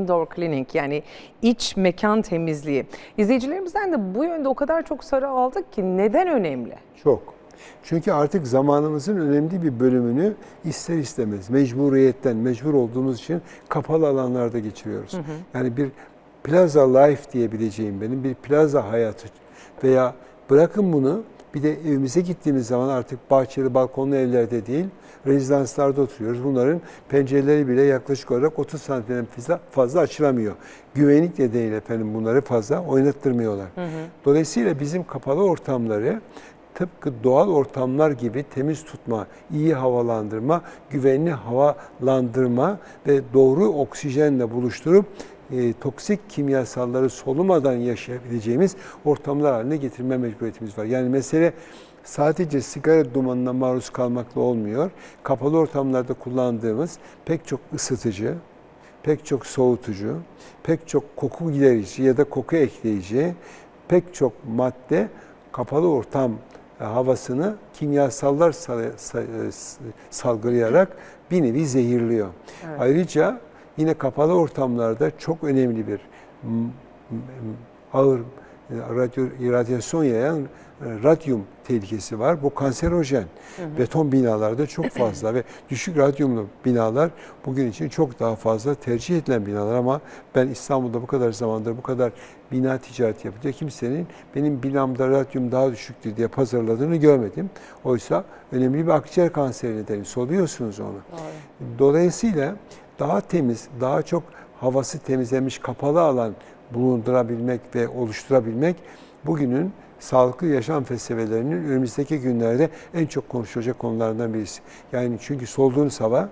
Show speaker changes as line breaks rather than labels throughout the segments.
indoor cleaning yani iç mekan temizliği. İzleyicilerimizden de bu yönde o kadar çok sarı aldık ki neden önemli?
Çok. Çünkü artık zamanımızın önemli bir bölümünü ister istemez mecburiyetten, mecbur olduğumuz için kapalı alanlarda geçiriyoruz. Yani bir plaza life diyebileceğim benim bir plaza hayatı veya bırakın bunu bir de evimize gittiğimiz zaman artık bahçeli balkonlu evlerde değil rezidanslarda oturuyoruz. Bunların pencereleri bile yaklaşık olarak 30 santimden fazla, fazla açılamıyor. Güvenlik nedeniyle efendim bunları fazla oynattırmıyorlar. Dolayısıyla bizim kapalı ortamları tıpkı doğal ortamlar gibi temiz tutma, iyi havalandırma, güvenli havalandırma ve doğru oksijenle buluşturup e, toksik kimyasalları solumadan yaşayabileceğimiz ortamlar haline getirme mecburiyetimiz var. Yani mesele sadece sigara dumanına maruz kalmakla olmuyor. Kapalı ortamlarda kullandığımız pek çok ısıtıcı, pek çok soğutucu, pek çok koku giderici ya da koku ekleyici, pek çok madde kapalı ortam e, havasını kimyasallar sal- sa- e, s- salgılayarak bir nevi zehirliyor.
Evet.
Ayrıca yine kapalı ortamlarda çok önemli bir ağır e, radyo, radyasyon yayan e, radyum tehlikesi var. Bu kanserojen. Beton binalarda çok fazla ve düşük radyumlu binalar bugün için çok daha fazla tercih edilen binalar ama ben İstanbul'da bu kadar zamandır bu kadar bina ticareti yapınca kimsenin benim binamda radyum daha düşüktür diye pazarladığını görmedim. Oysa önemli bir akciğer kanseri nedeni. Soluyorsunuz onu. Dolayısıyla daha temiz, daha çok havası temizlenmiş kapalı alan bulundurabilmek ve oluşturabilmek bugünün sağlıklı yaşam felsefelerinin önümüzdeki günlerde en çok konuşulacak konulardan birisi. Yani çünkü soluduğunuz hava,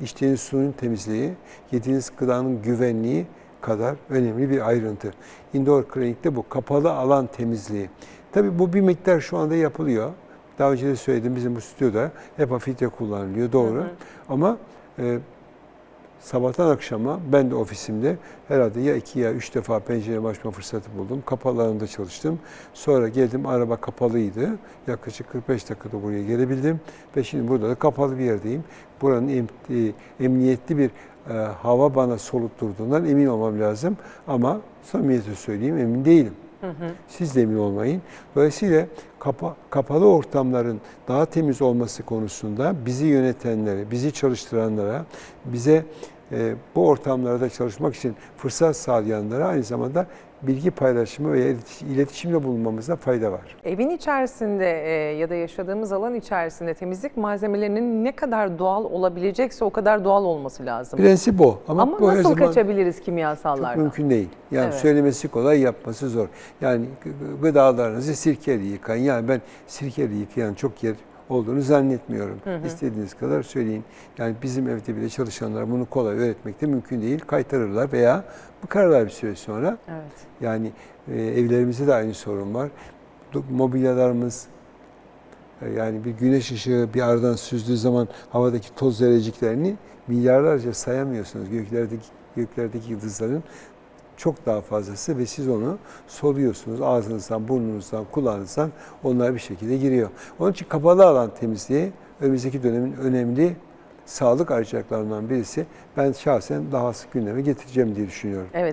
içtiğiniz suyun temizliği, yediğiniz gıdanın güvenliği kadar önemli bir ayrıntı. Indoor clinic'te bu kapalı alan temizliği. Tabii bu bir miktar şu anda yapılıyor. Daha önce de söyledim bizim bu stüdyoda HEPA filtre kullanılıyor doğru. Ama e, sabahtan akşama ben de ofisimde herhalde ya iki ya üç defa pencereye açma fırsatı buldum. Kapalı alanda çalıştım. Sonra geldim araba kapalıydı. Yaklaşık 45 dakikada buraya gelebildim. Ve şimdi burada da kapalı bir yerdeyim. Buranın em- e, emniyetli bir e, hava bana solutturduğundan emin olmam lazım. Ama samimiyetle söyleyeyim emin değilim. Siz de emin olmayın. Dolayısıyla kapa- kapalı ortamların daha temiz olması konusunda bizi yönetenlere, bizi çalıştıranlara, bize bu ortamlarda çalışmak için fırsat sağlayanlara aynı zamanda bilgi paylaşımı ve iletiş- iletişimde bulunmamızda fayda var.
Evin içerisinde e, ya da yaşadığımız alan içerisinde temizlik malzemelerinin ne kadar doğal olabilecekse o kadar doğal olması lazım.
Prensip o. Ama,
Ama
bu her
nasıl
zaman
kaçabiliriz
çok
kimyasallardan?
mümkün değil. Yani
Evet.
söylemesi kolay, yapması zor. Yani gı- gıdalarınızı sirkeyle yıkayın. Yani ben sirkeyle yıkayan çok yer olduğunu zannetmiyorum. İstediğiniz kadar söyleyin. Yani bizim evde bile çalışanlar bunu kolay öğretmek de mümkün değil. Kaytarırlar veya bıkarlar bir süre sonra.
Evet.
Yani e, evlerimizde de aynı sorun var. Mobilyalarımız e, yani bir güneş ışığı bir aradan süzdüğü zaman havadaki toz zerreciklerini milyarlarca sayamıyorsunuz. Göklerdeki göklerdeki yıldızların çok daha fazlası ve siz onu soluyorsunuz. Ağzınızdan, burnunuzdan, kulağınızdan onlar bir şekilde giriyor. Onun için kapalı alan temizliği önümüzdeki dönemin önemli sağlık arayacaklarından birisi. Ben şahsen daha sık gündeme getireceğim diye düşünüyorum.
Evet.